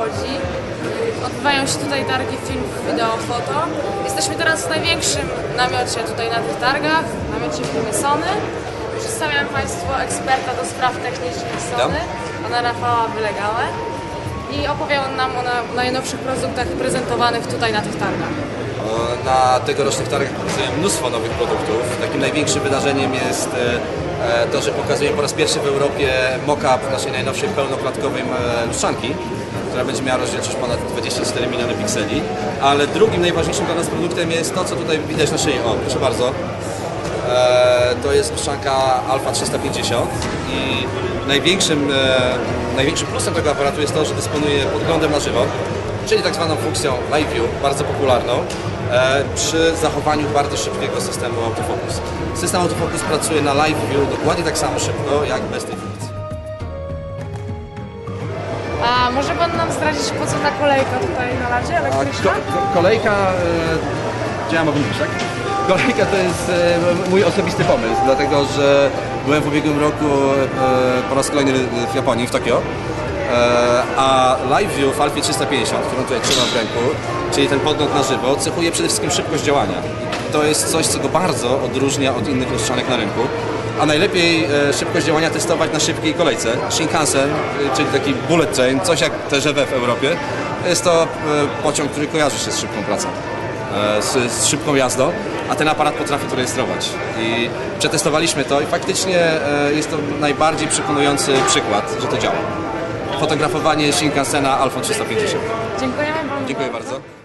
w Łodzi. Odbywają się tutaj targi filmów, wideo, foto. Jesteśmy teraz w największym namiocie tutaj na tych targach, namiocie firmy Sony. Przedstawiam Państwu eksperta do spraw technicznych Sony, pana Rafała Wylegałę. I opowie on nam o na- najnowszych produktach prezentowanych tutaj na tych targach. Na tegorocznych targach pokazujemy mnóstwo nowych produktów. Takim największym wydarzeniem jest e, to, że pokazujemy po raz pierwszy w Europie mock-up naszej najnowszej pełnoklatkowej e, lustrzanki, która będzie miała rozdzielczość ponad 24 miliony pikseli. Ale drugim najważniejszym dla nas produktem jest to, co tutaj widać na szyi. O, proszę bardzo. E, to jest lustrzanka Alpha 350 i największym, e, największym plusem tego aparatu jest to, że dysponuje podglądem na żywo, czyli tak zwaną funkcją Live View, bardzo popularną, e, przy zachowaniu bardzo szybkiego systemu autofocus. System autofocus pracuje na Live View dokładnie tak samo szybko, jak bez tej funkcji. A może Pan nam zdradzić, po co ta kolejka tutaj na ladzie elektryczna? ko ko kolejka, e, ja mogę mówić, tak? Kolejka to jest e, mój osobisty pomysł, dlatego że byłem w ubiegłym roku e, po raz kolejny w Japonii, w Tokio. E, a Live View w Alfie 350, którą tutaj trzymam w ręku, czyli ten podgląd na żywo, cechuje przede wszystkim szybkość działania. To jest coś, co go bardzo odróżnia od innych lustrzanek na rynku. A najlepiej e, szybkość działania testować na szybkiej kolejce. Shinkansen, e, czyli taki bullet train, coś jak TGV w Europie. Jest to e, pociąg, który kojarzy się z szybką pracą, z, z szybką jazdą, a ten aparat potrafi to rejestrować. I przetestowaliśmy to i faktycznie jest to najbardziej przekonujący przykład, że to działa. Fotografowanie Shinkansena Alfa 350. Dziękujemy Panu Dziękuję bardzo.